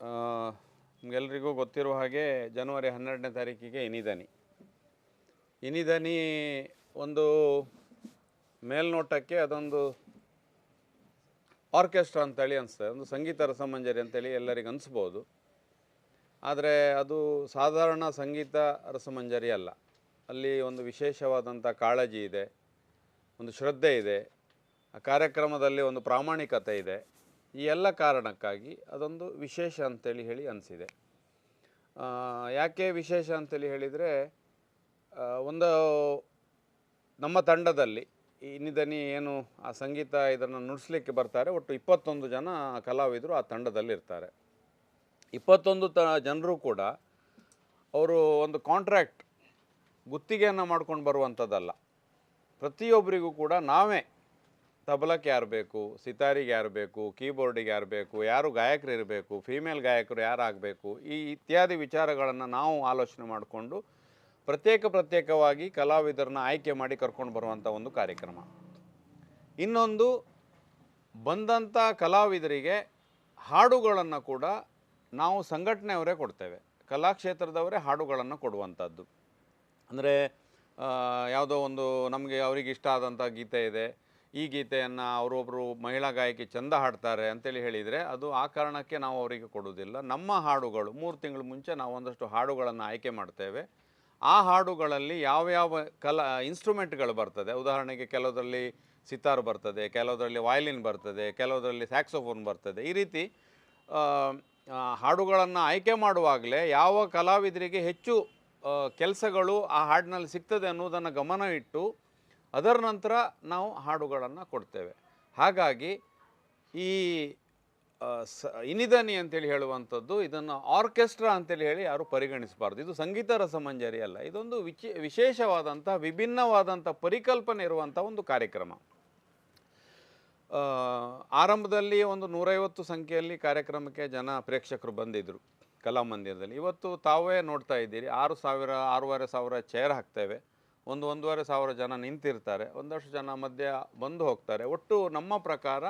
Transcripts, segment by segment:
ಆ, ನಿಮ್ಗೆಲ್ರಿಗೂ ಗೊತ್ತಿರುವ ಹಾಗೆ ಜನವರಿ ಹನ್ನೆರಡನೇ ತಾರೀಕಿಗೆ ಇನಿದನಿ. ಇನಿದನಿ ಒಂದು ಮೇಲ್ನೋಟಕ್ಕೆ ಅದೊಂದು ಆರ್ಕೆಸ್ಟ್ರಾ ಅಂತೇಳಿ ಅನಿಸ್ತದೆ. ಒಂದು ಸಂಗೀತ ರಸಮಂಜರಿ ಅಂತೇಳಿ ಎಲ್ಲರಿಗೂ ಅನಿಸ್ಬೋದು. ಆದರೆ ಅದು ಸಾಧಾರಣ ಸಂಗೀತ ರಸಮಂಜರಿ ಅಲ್ಲ. ಅಲ್ಲಿ ಒಂದು ವಿಶೇಷವಾದಂಥ ಕಾಳಜಿ ಇದೆ ಒಂದು ಶ್ರದ್ಧೆ ಇದೆ ಆ ಕಾರ್ಯಕ್ರಮದಲ್ಲಿ ಒಂದು ಪ್ರಾಮಾಣಿಕತೆ ಇದೆ. ಈ ಎಲ್ಲ ಕಾರಣಕ್ಕಾಗಿ ಅದೊಂದು ವಿಶೇಷ ಅಂತೇಳಿ ಹೇಳಿ ಅನಿಸಿದೆ. ಯಾಕೆ ವಿಶೇಷ ಅಂತೇಳಿ ಹೇಳಿದರೆ ಒಂದು ನಮ್ಮ ತಂಡದಲ್ಲಿ ಇನ್ನಿದನಿ ಏನು ಆ ಸಂಗೀತ ಇದನ್ನು ನುಡಿಸ್ಲಿಕ್ಕೆ ಬರ್ತಾರೆ, ಒಟ್ಟು ಇಪ್ಪತ್ತೊಂದು ಜನ ಕಲಾವಿದರು ಆ ತಂಡದಲ್ಲಿರ್ತಾರೆ ಇಪ್ಪತ್ತೊಂದು ತ, ಜನರು ಕೂಡ ಅವರು ಒಂದು ಕಾಂಟ್ರ್ಯಾಕ್ಟ್ ಗುತ್ತಿಗೆಯನ್ನು ಮಾಡ್ಕೊಂಡು ಬರುವಂಥದ್ದಲ್ಲ ಪ್ರತಿಯೊಬ್ಬರಿಗೂ ಕೂಡ ನಾವೇ ತಬಲಕ್ಕೆ ಯಾರು ಬೇಕು? ಸಿತಾರಿಗೆ ಯಾರು ಬೇಕು? ಕೀಬೋರ್ಡಿಗೆ ಯಾರು ಬೇಕು? ಯಾರು ಗಾಯಕರು ಇರಬೇಕು? ಫೀಮೇಲ್ ಗಾಯಕರು ಯಾರು ಆಗಬೇಕು? ಈ ಇತ್ಯಾದಿ ವಿಚಾರಗಳನ್ನು ನಾವು ಆಲೋಚನೆ ಮಾಡಿಕೊಂಡು ಪ್ರತ್ಯೇಕ ಪ್ರತ್ಯೇಕವಾಗಿ ಕಲಾವಿದರನ್ನ ಆಯ್ಕೆ ಮಾಡಿ ಕರ್ಕೊಂಡು ಬರುವಂಥ ಒಂದು ಕಾರ್ಯಕ್ರಮ. ಇನ್ನೊಂದು ಬಂದಂಥ ಕಲಾವಿದರಿಗೆ ಹಾಡುಗಳನ್ನು ಕೂಡ ನಾವು ಸಂಘಟನೆಯವರೇ ಕೊಡ್ತೇವೆ. ಕಲಾಕ್ಷೇತ್ರದವರೇ ಹಾಡುಗಳನ್ನು ಕೊಡುವಂಥದ್ದು ಅಂದರೆ ಯಾವುದೋ ಒಂದು ನಮಗೆ ಅವರಿಗೆ ಇಷ್ಟ ಆದಂಥ ಗೀತೆ ಇದೆ. ಈ ಗೀತೆಯನ್ನು ಅವರೊಬ್ಬರು ಮಹಿಳಾ ಗಾಯಕಿ ಚಂದ ಹಾಡ್ತಾರೆ ಅಂತೇಳಿ ಹೇಳಿದರೆ ಅದು ಆ ಕಾರಣಕ್ಕೆ ನಾವು ಅವರಿಗೆ ಕೊಡುವುದಿಲ್ಲ. ನಮ್ಮ ಹಾಡುಗಳು, ಮೂರು ತಿಂಗಳು ಮುಂಚೆ ನಾವು ಒಂದಷ್ಟು ಹಾಡುಗಳನ್ನು ಆಯ್ಕೆ ಮಾಡ್ತೇವೆ. ಆ ಹಾಡುಗಳಲ್ಲಿ ಯಾವ್ಯಾವ ಕಲಾ ಇನ್ಸ್ಟ್ರೂಮೆಂಟ್ಗಳು ಬರ್ತದೆ. ಉದಾಹರಣೆಗೆ ಕೆಲವರಲ್ಲಿ ಸಿತಾರ್ ಬರ್ತದೆ ಕೆಲವರಲ್ಲಿ ವಾಯ್ಲಿನ್ ಬರ್ತದೆ ಕೆಲವರಲ್ಲಿ ಸ್ಯಾಕ್ಸೋಫೋನ್ ಬರ್ತದೆ. ಈ ರೀತಿ ಹಾಡುಗಳನ್ನು ಆಯ್ಕೆ ಮಾಡುವಾಗಲೇ ಯಾವ ಕಲಾವಿದರಿಗೆ ಹೆಚ್ಚು ಕೆಲಸಗಳು ಆ ಹಾಡಿನಲ್ಲಿ ಸಿಗ್ತದೆ ಅನ್ನೋದನ್ನು ಗಮನ ಇಟ್ಟು ಅದರ ನಂತರ ನಾವು ಹಾಡುಗಳನ್ನು ಕೊಡ್ತೇವೆ. ಹಾಗಾಗಿ ಈ ಸ, ಇನಿದನಿ ಅಂತೇಳಿ ಹೇಳುವಂಥದ್ದು ಇದನ್ನು ಆರ್ಕೆಸ್ಟ್ರಾ ಅಂತೇಳಿ ಹೇಳಿ ಯಾರು ಪರಿಗಣಿಸಬಾರ್ದು. ಇದು ಸಂಗೀತ ರಸಮಂಜರಿ ಅಲ್ಲ. ಇದೊಂದು ವಿಚಿ ವಿಶೇಷವಾದಂಥ ವಿಭಿನ್ನವಾದಂಥ ಪರಿಕಲ್ಪನೆ ಇರುವಂಥ ಒಂದು ಕಾರ್ಯಕ್ರಮ. ಆರಂಭದಲ್ಲಿ ಒಂದು ನೂರೈವತ್ತು ಸಂಖ್ಯೆಯಲ್ಲಿ ಕಾರ್ಯಕ್ರಮಕ್ಕೆ ಜನ ಪ್ರೇಕ್ಷಕರು ಬಂದಿದ್ದರು ಕಲಾಮಂದಿರದಲ್ಲಿ. ಇವತ್ತು ತಾವೇ ನೋಡ್ತಾ ಇದ್ದೀರಿ. ಆರು ಸಾವಿರ, ಆರೂವರೆ ಸಾವಿರ ಚೇರ್ ಹಾಕ್ತೇವೆ. ಒಂದು ಒಂದೂವರೆ ಸಾವಿರ ಜನ ನಿಂತಿರ್ತಾರೆ ಒಂದಷ್ಟು ಜನ ಮಧ್ಯ ಬಂದು ಹೋಗ್ತಾರೆ. ಒಟ್ಟು ನಮ್ಮ ಪ್ರಕಾರ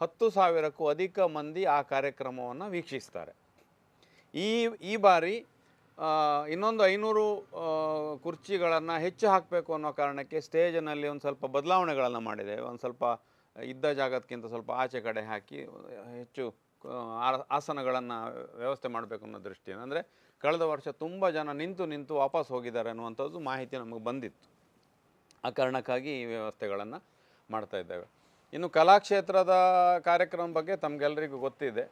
ಹತ್ತು ಸಾವಿರಕ್ಕೂ ಅಧಿಕ ಮಂದಿ ಆ ಕಾರ್ಯಕ್ರಮವನ್ನು ವೀಕ್ಷಿಸ್ತಾರೆ. ಈ ಈ ಬಾರಿ ಇನ್ನೊಂದು ಐನೂರು ಕುರ್ಚಿಗಳನ್ನು ಹೆಚ್ಚು ಹಾಕಬೇಕು ಅನ್ನೋ ಕಾರಣಕ್ಕೆ ಸ್ಟೇಜಿನಲ್ಲಿ ಒಂದು ಸ್ವಲ್ಪ ಬದಲಾವಣೆಗಳನ್ನು ಮಾಡಿದೆ. ಒಂದು ಸ್ವಲ್ಪ ಇದ್ದ ಜಾಗಕ್ಕಿಂತ ಸ್ವಲ್ಪ ಆಚೆ ಕಡೆ ಹಾಕಿ, ಹೆಚ್ಚು ಆಸನಗಳನ್ನು ವ್ಯವಸ್ಥೆ ಮಾಡಬೇಕು ಅನ್ನೋ ದೃಷ್ಟಿಯಿಂದ. ಅಂದರೆ ಕಳೆದ ವರ್ಷ ತುಂಬ ಜನ ನಿಂತು ನಿಂತು ವಾಪಸ್ ಹೋಗಿದ್ದಾರೆ ಅನ್ನುವಂಥದ್ದು ಮಾಹಿತಿ ನಮಗೆ ಬಂದಿತ್ತು. ಆ ಕಾರಣಕ್ಕಾಗಿ ಈ ವ್ಯವಸ್ಥೆಗಳನ್ನು ಮಾಡ್ತಾ ಇದ್ದೇವೆ. ಇನ್ನು ಕಲಾಕ್ಷೇತ್ರದ ಕಾರ್ಯಕ್ರಮ ಬಗ್ಗೆ ತಮಗೆಲ್ಲರಿಗೂ ಗೊತ್ತಿದೆ.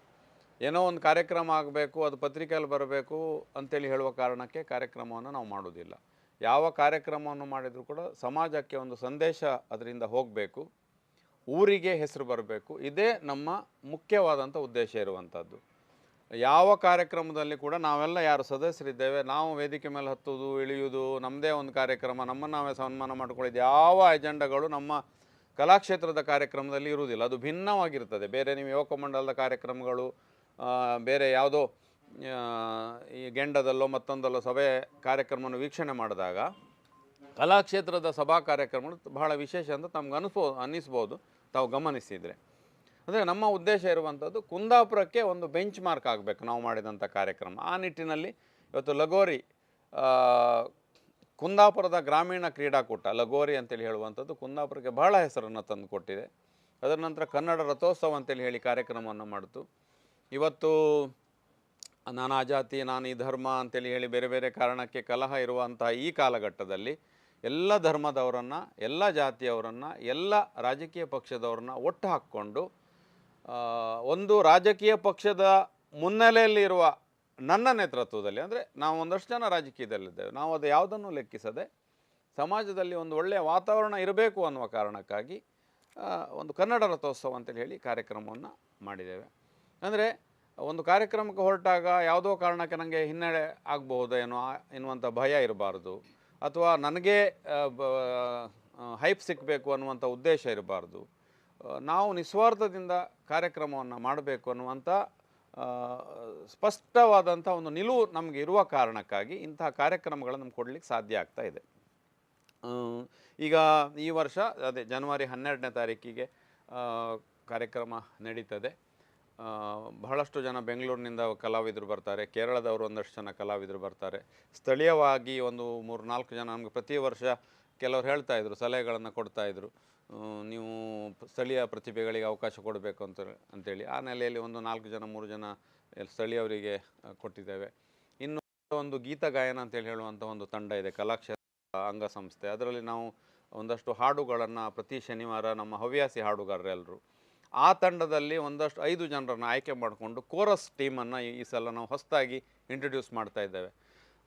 ಏನೋ ಒಂದು ಕಾರ್ಯಕ್ರಮ ಆಗಬೇಕು, ಅದು ಪತ್ರಿಕೆಯಲ್ಲಿ ಬರಬೇಕು ಅಂತೇಳಿ ಹೇಳುವ ಕಾರಣಕ್ಕೆ ಕಾರ್ಯಕ್ರಮವನ್ನು ನಾವು ಮಾಡೋದಿಲ್ಲ ಯಾವ ಕಾರ್ಯಕ್ರಮವನ್ನು ಮಾಡಿದರೂ ಕೂಡ ಸಮಾಜಕ್ಕೆ ಒಂದು ಸಂದೇಶ ಅದರಿಂದ ಹೋಗಬೇಕು. ಊರಿಗೆ ಹೆಸರು ಬರಬೇಕು. ಇದೇ ನಮ್ಮ ಮುಖ್ಯವಾದಂಥ ಉದ್ದೇಶ ಇರುವಂಥದ್ದು. ಯಾವ ಕಾರ್ಯಕ್ರಮದಲ್ಲಿ ಕೂಡ ನಾವೆಲ್ಲ ಯಾರು ಸದಸ್ಯರಿದ್ದೇವೆ, ನಾವು ವೇದಿಕೆ ಮೇಲೆ ಹತ್ತುವುದು, ಇಳಿಯುವುದು ನಮ್ಮದೇ ಒಂದು ಕಾರ್ಯಕ್ರಮ, ನಮ್ಮನ್ನು ನಾವೇ ಸನ್ಮಾನ ಮಾಡ್ಕೊಳ್ಳೋದು ಯಾವ ಅಜೆಂಡಗಳು ನಮ್ಮ ಕಲಾಕ್ಷೇತ್ರದ ಕಾರ್ಯಕ್ರಮದಲ್ಲಿ ಇರುವುದಿಲ್ಲ. ಅದು ಭಿನ್ನವಾಗಿರ್ತದೆ ಬೇರೆ ನೀವು ಯುವಕ ಮಂಡಲದ ಕಾರ್ಯಕ್ರಮಗಳು ಬೇರೆ ಯಾವುದೋ ಈ ಗೆಂಡದಲ್ಲೋ ಮತ್ತೊಂದಲ್ಲೋ ಸಭೆ ಕಾರ್ಯಕ್ರಮವನ್ನು ವೀಕ್ಷಣೆ ಮಾಡಿದಾಗ ಕಲಾಕ್ಷೇತ್ರದ ಸಭಾ ಕಾರ್ಯಕ್ರಮಗಳು ಬಹಳ ವಿಶೇಷ ಅಂತ ತಮ್ಗೆ ಅನಿಸ್ಬೋ ಅನ್ನಿಸ್ಬೋದು. ತಾವು ಗಮನಿಸಿದರೆ. ಅಂದರೆ ನಮ್ಮ ಉದ್ದೇಶ ಇರುವಂಥದ್ದು ಕುಂದಾಪುರಕ್ಕೆ ಒಂದು ಬೆಂಚ್ ಮಾರ್ಕ್ ಆಗಬೇಕು ನಾವು ಮಾಡಿದಂಥ ಕಾರ್ಯಕ್ರಮ. ಆ ನಿಟ್ಟಿನಲ್ಲಿ ಇವತ್ತು ಲಗೋರಿ ಕುಂದಾಪುರದ ಗ್ರಾಮೀಣ ಕ್ರೀಡಾಕೂಟ, ಲಗೋರಿ ಅಂತೇಳಿ ಹೇಳುವಂಥದ್ದು ಕುಂದಾಪುರಕ್ಕೆ ಬಹಳ ಹೆಸರನ್ನು ತಂದು ಕೊಟ್ಟಿದೆ. ಅದರ ನಂತರ ಕನ್ನಡ ರಥೋತ್ಸವ ಅಂತೇಳಿ ಹೇಳಿ ಕಾರ್ಯಕ್ರಮವನ್ನು ಮಾಡಿತು. ಇವತ್ತು ನಾನು ಜಾತಿ ನಾನು ಈ ಧರ್ಮ ಅಂತೇಳಿ ಹೇಳಿ ಬೇರೆ ಬೇರೆ ಕಾರಣಕ್ಕೆ ಕಲಹ ಇರುವಂತಹ ಈ ಕಾಲಘಟ್ಟದಲ್ಲಿ ಎಲ್ಲ ಧರ್ಮದವರನ್ನು, ಎಲ್ಲ ಜಾತಿಯವರನ್ನು, ಎಲ್ಲ ರಾಜಕೀಯ ಪಕ್ಷದವ್ರನ್ನ ಒಟ್ಟು ಹಾಕ್ಕೊಂಡು ಒಂದು ರಾಜಕೀಯ ಪಕ್ಷದ ಮುನ್ನೆಲೆಯಲ್ಲಿರುವ ನನ್ನ ನೇತೃತ್ವದಲ್ಲಿ, ಅಂದರೆ ನಾವು ಒಂದಷ್ಟು ಜನ ರಾಜಕೀಯದಲ್ಲಿದ್ದೇವೆ, ನಾವು ಅದು ಯಾವುದನ್ನು ಲೆಕ್ಕಿಸದೆ ಸಮಾಜದಲ್ಲಿ ಒಂದು ಒಳ್ಳೆಯ ವಾತಾವರಣ ಇರಬೇಕು ಅನ್ನುವ ಕಾರಣಕ್ಕಾಗಿ ಒಂದು ಕನ್ನಡ ರಥೋತ್ಸವ ಅಂತೇಳಿ ಹೇಳಿ ಕಾರ್ಯಕ್ರಮವನ್ನು ಮಾಡಿದ್ದೇವೆ. ಅಂದರೆ ಒಂದು ಕಾರ್ಯಕ್ರಮಕ್ಕೆ ಹೊರಟಾಗ ಯಾವುದೋ ಕಾರಣಕ್ಕೆ ನನಗೆ ಹಿನ್ನಡೆ ಆಗಬಹುದೇನೋ ಎನ್ನುವಂಥ ಭಯ ಇರಬಾರ್ದು. ಅಥವಾ ನನಗೆ ಹೈಪ್ ಸಿಕ್ಕಬೇಕು ಅನ್ನುವಂಥ ಉದ್ದೇಶ ಇರಬಾರ್ದು. ನಾವು ನಿಸ್ವಾರ್ಥದಿಂದ ಕಾರ್ಯಕ್ರಮವನ್ನು ಮಾಡಬೇಕು ಅನ್ನುವಂಥ ಸ್ಪಷ್ಟವಾದಂಥ ಒಂದು ನಿಲುವು ನಮಗೆ ಇರುವ ಕಾರಣಕ್ಕಾಗಿ ಇಂತಹ ಕಾರ್ಯಕ್ರಮಗಳನ್ನು ನಮ್ಗೆ ಕೊಡಲಿಕ್ಕೆ ಸಾಧ್ಯ ಆಗ್ತಾ ಇದೆ. ಈಗ ಈ ವರ್ಷ, ಅದೇ, ಜನವರಿ ಹನ್ನೆರಡನೇ ತಾರೀಕಿಗೆ ಕಾರ್ಯಕ್ರಮ ನಡೀತದೆ. ಬಹಳಷ್ಟು ಜನ ಬೆಂಗಳೂರಿನಿಂದ ಕಲಾವಿದರು ಬರ್ತಾರೆ. ಕೇರಳದವರು ಒಂದಷ್ಟು ಜನ ಕಲಾವಿದರು ಬರ್ತಾರೆ. ಸ್ಥಳೀಯವಾಗಿ ಒಂದು ಮೂರು ನಾಲ್ಕು ಜನ, ನಮಗೆ ಪ್ರತಿ ವರ್ಷ ಕೆಲವರು ಹೇಳ್ತಾ ಇದ್ರು, ಸಲಹೆಗಳನ್ನು ಕೊಡ್ತಾ ಇದ್ರು. ನೀವು ಸ್ಥಳೀಯ ಪ್ರತಿಭೆಗಳಿಗೆ ಅವಕಾಶ ಕೊಡಬೇಕು ಅಂತ, ಅಂತೇಳಿ. ಆ ನೆಲೆಯಲ್ಲಿ ಒಂದು ನಾಲ್ಕು ಜನ, ಮೂರು ಜನ ಸ್ಥಳೀಯವರಿಗೆ ಕೊಟ್ಟಿದ್ದೇವೆ. ಇನ್ನು ಒಂದು ಗೀತ ಗಾಯನ ಅಂತೇಳಿ ಹೇಳುವಂಥ ಒಂದು ತಂಡ ಇದೆ, ಕಲಾಕ್ಷೇತ್ರ ಅಂಗಸಂಸ್ಥೆ. ಅದರಲ್ಲಿ ನಾವು ಒಂದಷ್ಟು ಹಾಡುಗಳನ್ನು ಪ್ರತಿ ಶನಿವಾರ ನಮ್ಮ ಹವ್ಯಾಸಿ ಹಾಡುಗಾರರೆಲ್ಲರೂ ಆ ತಂಡದಲ್ಲಿ ಒಂದಷ್ಟು ಐದು ಜನರನ್ನು ಆಯ್ಕೆ ಮಾಡಿಕೊಂಡು ಕೋರಸ್ ಟೀಮನ್ನು ಈ ಸಲ ನಾವು ಹೊಸದಾಗಿ ಇಂಟ್ರಡ್ಯೂಸ್ ಮಾಡ್ತಾ ಇದ್ದೇವೆ.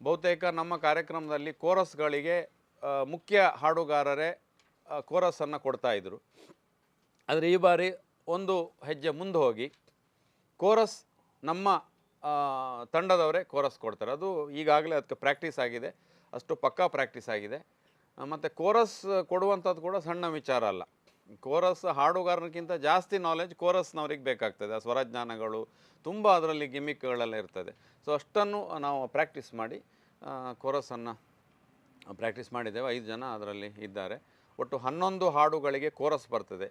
ಬಹುತೇಕ ನಮ್ಮ ಕಾರ್ಯಕ್ರಮದಲ್ಲಿ ಕೋರಸ್ಗಳಿಗೆ ಮುಖ್ಯ ಹಾಡುಗಾರರೇ ಕೋರಸನ್ನು ಕೊಡ್ತಾ ಇದ್ದರು ಆದರೆ ಈ ಬಾರಿ ಒಂದು ಹೆಜ್ಜೆ ಮುಂದೆ ಹೋಗಿ ಕೋರಸ್ ನಮ್ಮ ತಂಡದವರೇ ಕೋರಸ್ ಕೊಡ್ತಾರೆ. ಅದು ಈಗಾಗಲೇ ಅದಕ್ಕೆ ಪ್ರಾಕ್ಟೀಸ್ ಆಗಿದೆ. ಅಷ್ಟು ಪಕ್ಕಾ ಪ್ರಾಕ್ಟೀಸ್ ಆಗಿದೆ. ಮತ್ತು ಕೋರಸ್ ಕೊಡುವಂಥದ್ದು ಕೂಡ ಸಣ್ಣ ವಿಚಾರ ಅಲ್ಲ. ಕೋರಸ್ ಹಾಡುಗಾರನಕ್ಕಿಂತ ಜಾಸ್ತಿ ನಾಲೆಜ್ ಕೋರಸ್ನವ್ರಿಗೆ ಬೇಕಾಗ್ತದೆ. ಆ ಸ್ವರಜ್ಞಾನಗಳು ತುಂಬ ಅದರಲ್ಲಿ ಗಿಮಿಕ್ಗಳೆಲ್ಲ ಇರ್ತದೆ. ಸೊ ಅಷ್ಟನ್ನು ನಾವು ಪ್ರಾಕ್ಟೀಸ್ ಮಾಡಿ ಕೋರಸನ್ನು ಪ್ರಾಕ್ಟೀಸ್ ಮಾಡಿದ್ದೇವೆ. ಐದು ಜನ ಅದರಲ್ಲಿ ಇದ್ದಾರೆ. ಒಟ್ಟು ಹನ್ನೊಂದು ಹಾಡುಗಳಿಗೆ ಕೋರಸ್ ಬರ್ತದೆ.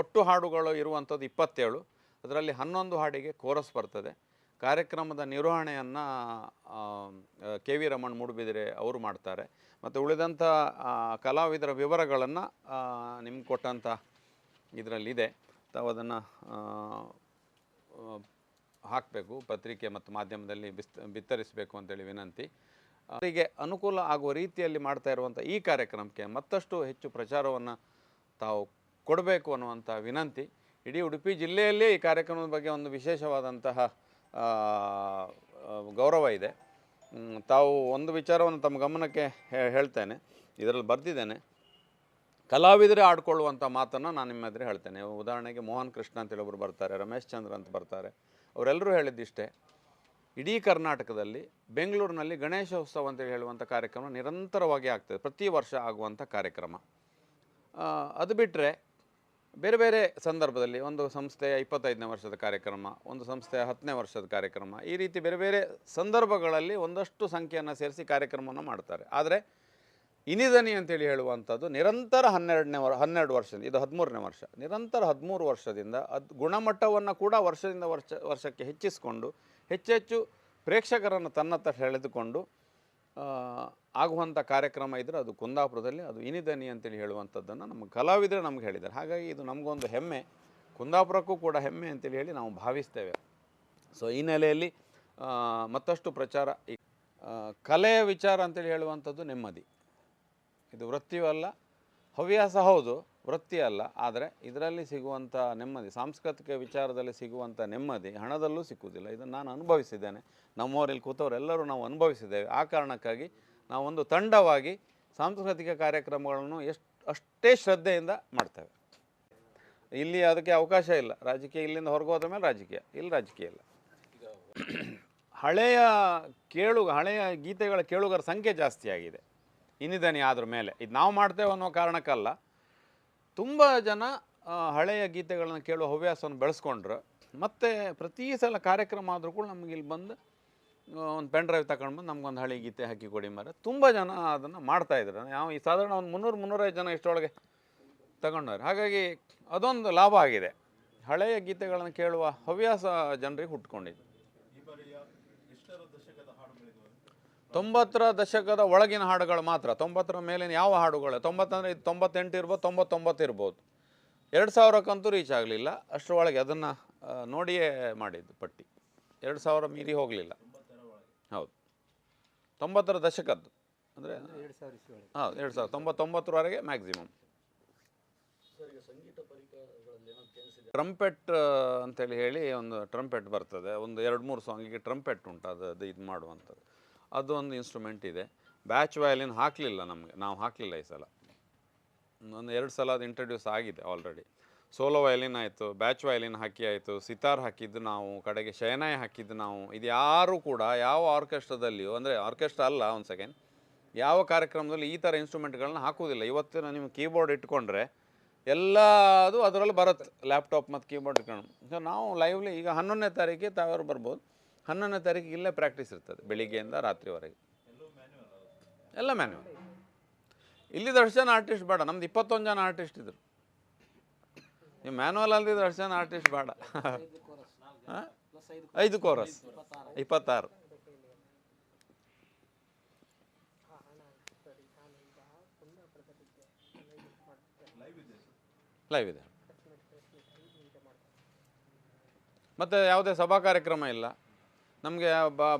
ಒಟ್ಟು ಹಾಡುಗಳು ಇರುವಂಥದ್ದು ಇಪ್ಪತ್ತೇಳು. ಅದರಲ್ಲಿ ಹನ್ನೊಂದು ಹಾಡಿಗೆ ಕೋರಸ್ ಬರ್ತದೆ. ಕಾರ್ಯಕ್ರಮದ ನಿರ್ವಹಣೆಯನ್ನು ಕೆ ವಿ ರಮಣ್ ಮೂಡುಬಿದಿರೆ ಅವರು ಮಾಡ್ತಾರೆ. ಮತ್ತು ಉಳಿದಂಥ ಕಲಾವಿದರ ವಿವರಗಳನ್ನು ನಿಮ್ಗೆ ಕೊಟ್ಟಂಥ ಇದರಲ್ಲಿದೆ. ತಾವು ಅದನ್ನು ಹಾಕಬೇಕು, ಪತ್ರಿಕೆ ಮತ್ತು ಮಾಧ್ಯಮದಲ್ಲಿ ಬಿಸ್, ಬಿತ್ತರಿಸಬೇಕು ಅಂತೇಳಿ ವಿನಂತಿ. ಅವರಿಗೆ ಅನುಕೂಲ ಆಗುವ ರೀತಿಯಲ್ಲಿ ಮಾಡ್ತಾ ಇರುವಂಥ ಈ ಕಾರ್ಯಕ್ರಮಕ್ಕೆ ಮತ್ತಷ್ಟು ಹೆಚ್ಚು ಪ್ರಚಾರವನ್ನು ತಾವು ಕೊಡಬೇಕು ಅನ್ನುವಂಥ ವಿನಂತಿ. ಇಡೀ ಉಡುಪಿ ಜಿಲ್ಲೆಯಲ್ಲೇ ಈ ಕಾರ್ಯಕ್ರಮದ ಬಗ್ಗೆ ಒಂದು ವಿಶೇಷವಾದಂತಹ ಗೌರವ ಇದೆ. ತಾವು ಒಂದು ವಿಚಾರವನ್ನು ತಮ್ಮ ಗಮನಕ್ಕೆ ಹೇಳ್ತೇನೆ. ಇದರಲ್ಲಿ ಬರೆದಿದ್ದೇನೆ. ಕಲಾವಿದರೇ ಆಡ್ಕೊಳ್ಳುವಂಥ ಮಾತನ್ನು ನಾನು ನಿಮ್ಮ ಎದುರು ಹೇಳ್ತೇನೆ. ಉದಾಹರಣೆಗೆ ಮೋಹನ್ ಕೃಷ್ಣ ಅಂತೇಳಿ ಒಬ್ಬರು ಬರ್ತಾರೆ, ರಮೇಶ್ ಚಂದ್ರ ಅಂತ ಬರ್ತಾರೆ. ಅವರೆಲ್ಲರೂ ಹೇಳಿದ್ದಿಷ್ಟೇ, ಇಡೀ ಕರ್ನಾಟಕದಲ್ಲಿ ಬೆಂಗಳೂರಿನಲ್ಲಿ ಗಣೇಶೋತ್ಸವ ಅಂತೇಳಿ ಹೇಳುವಂಥ ಕಾರ್ಯಕ್ರಮ ನಿರಂತರವಾಗಿ ಆಗ್ತದೆ, ಪ್ರತಿ ವರ್ಷ ಆಗುವಂಥ ಕಾರ್ಯಕ್ರಮ. ಅದು ಬಿಟ್ಟರೆ ಬೇರೆ ಬೇರೆ ಸಂದರ್ಭದಲ್ಲಿ ಒಂದು ಸಂಸ್ಥೆಯ ಇಪ್ಪತ್ತೈದನೇ ವರ್ಷದ ಕಾರ್ಯಕ್ರಮ, ಒಂದು ಸಂಸ್ಥೆಯ ಹತ್ತನೇ ವರ್ಷದ ಕಾರ್ಯಕ್ರಮ, ಈ ರೀತಿ ಬೇರೆ ಬೇರೆ ಸಂದರ್ಭಗಳಲ್ಲಿ ಒಂದಷ್ಟು ಸಂಖ್ಯೆಯನ್ನು ಸೇರಿಸಿ ಕಾರ್ಯಕ್ರಮವನ್ನು ಮಾಡ್ತಾರೆ. ಆದರೆ ಇನಿದನಿ ಅಂತೇಳಿ ಹೇಳುವಂಥದ್ದು ನಿರಂತರ ಹನ್ನೆರಡನೇ ವರ್, ಹನ್ನೆರಡು ವರ್ಷದಿಂದ, ಇದು ಹದಿಮೂರನೇ ವರ್ಷ, ನಿರಂತರ ಹದಿಮೂರು ವರ್ಷದಿಂದ ಅದು ಗುಣಮಟ್ಟವನ್ನು ಕೂಡ ವರ್ಷದಿಂದ ವರ್ಷ, ವರ್ಷಕ್ಕೆ ಹೆಚ್ಚಿಸಿಕೊಂಡು, ಹೆಚ್ಚೆಚ್ಚು ಪ್ರೇಕ್ಷಕರನ್ನು ತನ್ನತ್ತ ಸೆಳೆದುಕೊಂಡು ಆಗುವಂಥ ಕಾರ್ಯಕ್ರಮ ಇದ್ದರೆ ಅದು ಕುಂದಾಪುರದಲ್ಲಿ, ಅದು ಇನಿದನಿ ಅಂತೇಳಿ ಹೇಳುವಂಥದ್ದನ್ನು ನಮ್ಮ ಕಲಾವಿದರೆ ನಮ್ಗೆ ಹೇಳಿದ್ದಾರೆ. ಹಾಗಾಗಿ ಇದು ನಮಗೊಂದು ಹೆಮ್ಮೆ. ಕುಂದಾಪುರಕ್ಕೂ ಕೂಡ ಹೆಮ್ಮೆ ಅಂತೇಳಿ ಹೇಳಿ ನಾವು ಭಾವಿಸ್ತೇವೆ. ಸೊ ಈ ನೆಲೆಯಲ್ಲಿ ಮತ್ತಷ್ಟು ಪ್ರಚಾರ ಈ ಕಲೆಯ ವಿಚಾರ ಅಂತೇಳಿ ಹೇಳುವಂಥದ್ದು ನೆಮ್ಮದಿ. ಇದು ವೃತ್ತಿಯೂ ಅಲ್ಲ, ಹವ್ಯಾಸ ಹೌದು. ವೃತ್ತಿ ಅಲ್ಲ ಆದರೆ ಇದರಲ್ಲಿ ಸಿಗುವಂಥ ನೆಮ್ಮದಿ ಸಾಂಸ್ಕೃತಿಕ ವಿಚಾರದಲ್ಲಿ ಸಿಗುವಂಥ ನೆಮ್ಮದಿ ಹಣದಲ್ಲೂ ಸಿಕ್ಕುವುದಿಲ್ಲ. ಇದನ್ನು ನಾನು ಅನುಭವಿಸಿದ್ದೇನೆ. ನಮ್ಮವರಲ್ಲಿ ಕೂತವರೆಲ್ಲರೂ ನಾವು ಅನುಭವಿಸಿದ್ದೇವೆ. ಆ ಕಾರಣಕ್ಕಾಗಿ ನಾವೊಂದು ಒಂದು ತಂಡವಾಗಿ ಸಾಂಸ್ಕೃತಿಕ ಕಾರ್ಯಕ್ರಮಗಳನ್ನು ಎಷ್ಟು ಅಷ್ಟೇ ಶ್ರದ್ಧೆಯಿಂದ ಮಾಡ್ತೇವೆ. ಇಲ್ಲಿ ಅದಕ್ಕೆ ಅವಕಾಶ ಇಲ್ಲ. ರಾಜಕೀಯ ಇಲ್ಲಿಂದ ಹೊರಗೆ ಹೋದ ಮೇಲೆ ರಾಜಕೀಯ ಇಲ್ಲಿ ರಾಜಕೀಯ ಇಲ್ಲ. ಹಳೆಯ ಕೇಳು ಹಳೆಯ ಗೀತೆಗಳ ಕೇಳುಗರ ಸಂಖ್ಯೆ ಜಾಸ್ತಿ ಆಗಿದೆ ಇನ್ನಿದ್ದಾನೆ ಆದ್ರ ಮೇಲೆ. ಇದು ನಾವು ಮಾಡ್ತೇವೆ ಅನ್ನೋ ಕಾರಣಕ್ಕಲ್ಲ. ತುಂಬ ಜನ ಹಳೆಯ ಗೀತೆಗಳನ್ನು ಕೇಳುವ ಹವ್ಯಾಸವನ್ನು ಬೆಳೆಸ್ಕೊಂಡ್ರು. ಮತ್ತು ಪ್ರತಿ ಸಲ ಕಾರ್ಯಕ್ರಮ ಆದರೂ ಕೂಡ ನಮ್ಗೆ ಇಲ್ಲಿ ಬಂದು ಒಂದು ಪೆನ್ ಡ್ರೈವ್ ತಗೊಂಡು ಬಂದು ನಮ್ಗೊಂದು ಹಳೆ ಗೀತೆ ಹಾಕಿ ಕೊಡಿ ಮರ. ತುಂಬ ಜನ ಅದನ್ನು ಮಾಡ್ತಾ ಇದ್ರು. ನಾವು ಈ ಸಾಧಾರಣ ಒಂದು ಮುನ್ನೂರು, ಮುನ್ನೂರೈದು ಜನ ಇಷ್ಟೊಳಗೆ ತಗೊಂಡವ್ರೆ. ಹಾಗಾಗಿ ಅದೊಂದು ಲಾಭ ಆಗಿದೆ. ಹಳೆಯ ಗೀತೆಗಳನ್ನು ಕೇಳುವ ಹವ್ಯಾಸ ಜನರಿಗೆ ಹುಟ್ಕೊಂಡಿದೆ. ತೊಂಬತ್ತರ ದಶಕದ ಒಳಗಿನ ಹಾಡುಗಳು ಮಾತ್ರ. ತೊಂಬತ್ತರ ಮೇಲಿನ ಯಾವ ಹಾಡುಗಳು? ತೊಂಬತ್ತಂದರೆ ಇದು ತೊಂಬತ್ತೆಂಟು ಇರ್ಬೋದು, ತೊಂಬತ್ತೊಂಬತ್ತು ಇರ್ಬೋದು. ಎರಡು ಸಾವಿರಕ್ಕಂತೂ ರೀಚ್ ಆಗಲಿಲ್ಲ. ಅಷ್ಟರೊಳಗೆ ಅದನ್ನು ನೋಡಿಯೇ ಮಾಡಿದ್ದು ಪಟ್ಟಿ. ಎರಡು ಸಾವಿರ ಮೀರಿ ಹೋಗಲಿಲ್ಲ. ಹೌದು. ತೊಂಬತ್ತರ ದಶಕದ್ದು. ಅಂದರೆ ಹೌದು, ಎರಡು ಸಾವಿರ, ತೊಂಬತ್ತೊಂಬತ್ತರವರೆಗೆ ಮ್ಯಾಕ್ಸಿಮಮ್ ಟ್ರಂಪೆಟ್ ಅಂತೇಳಿ ಹೇಳಿ ಒಂದು ಟ್ರಂಪೆಟ್ ಬರ್ತದೆ. ಒಂದು ಎರಡು ಮೂರು ಸಾಂಗಿಗೆ ಟ್ರಂಪೆಟ್ ಉಂಟು. ಅದು ಅದು ಇದು ಮಾಡುವಂಥದ್ದು. ಅದು ಒಂದು ಇನ್ಸ್ಟ್ರೂಮೆಂಟ್ ಇದೆ. ಬ್ಯಾಚ್ ವಯಲಿನ್ ಹಾಕಲಿಲ್ಲ ನಮಗೆ, ನಾವು ಹಾಕಲಿಲ್ಲ ಈ ಸಲ. ಒಂದು ಎರಡು ಸಲ ಅದು ಇಂಟ್ರಡ್ಯೂಸ್ ಆಗಿದೆ ಆಲ್ರೆಡಿ ಸೋಲೋ ವಯಲಿನ್ ಆಯಿತು ಬ್ಯಾಚ್ ವಯಲಿನ್ ಹಾಕಿ ಆಯಿತು ಸಿತಾರ್ ಹಾಕಿದ್ದು ನಾವು, ಕಡೆಗೆ ಶಯನಾಯಿ ಹಾಕಿದ್ದು ನಾವು, ಇದು ಯಾರೂ ಕೂಡ ಯಾವ ಆರ್ಕೆಸ್ಟ್ರಾದಲ್ಲಿಯೂ ಅಂದರೆ ಆರ್ಕೆಸ್ಟ್ರಾ ಅಲ್ಲ ಒಂದು ಸೆಕೆಂಡ್ ಯಾವ ಕಾರ್ಯಕ್ರಮದಲ್ಲಿ ಈ ಥರ ಇನ್ಸ್ಟ್ರೂಮೆಂಟ್ಗಳನ್ನ ಹಾಕುವುದಿಲ್ಲ. ಇವತ್ತಿನ ನಿಮ್ಮ ಕೀಬೋರ್ಡ್ ಇಟ್ಕೊಂಡ್ರೆ ಎಲ್ಲ ಅದು ಅದರಲ್ಲಿ ಬರುತ್ತೆ ಲ್ಯಾಪ್ಟಾಪ್ ಮತ್ತು ಕೀಬೋರ್ಡ್ ಇಟ್ಕೊಂಡು. ಸೊ ನಾವು ಲೈವ್ಲಿ ಈಗ ಹನ್ನೊಂದನೇ ತಾರೀಕಿಗೆ ತಾವ್ಯಾರು ಬರ್ಬೋದು. ಹನ್ನೊಂದನೇ ತಾರೀಕಿಗೆ ಇಲ್ಲೇ ಪ್ರಾಕ್ಟೀಸ್ ಇರ್ತದೆ, ಬೆಳಿಗ್ಗೆಯಿಂದ ರಾತ್ರಿವರೆಗೆ. ಎಲ್ಲ ಮ್ಯಾನ್ಯುವಲ್ ಇಲ್ಲಿ ಅಷ್ಟು ಜನ ಆರ್ಟಿಸ್ಟ್ ಬೇಡ, ನಮ್ದು ಇಪ್ಪತ್ತೊಂದು ಜನ ಆರ್ಟಿಸ್ಟ್ ಇದ್ರು. ನೀವು ಮ್ಯಾನುವಲ್ ಅಲ್ಲಿ ಅಷ್ಟು ಜನ ಆರ್ಟಿಸ್ಟ್ ಬೇಡ. ಐದು ಕೋರಸ್ ಇಪ್ಪತ್ತಾರು. ಲೈವ್ ಇದೆ. ಮತ್ತು ಯಾವುದೇ ಸಭಾ ಕಾರ್ಯಕ್ರಮ ಇಲ್ಲ. ನಮಗೆ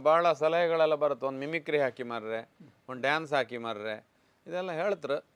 ಭಾಳ ಸಲಹೆಗಳೆಲ್ಲ ಬರುತ್ತೆ. ಒಂದು ಮಿಮಿಕ್ರಿ ಹಾಕಿ ಮಾರ್ರೆ ಒಂದು ಡ್ಯಾನ್ಸ್ ಹಾಕಿ ಮಾರ್ರೆ ಇದೆಲ್ಲ ಹೇಳ್ತಾರೆ.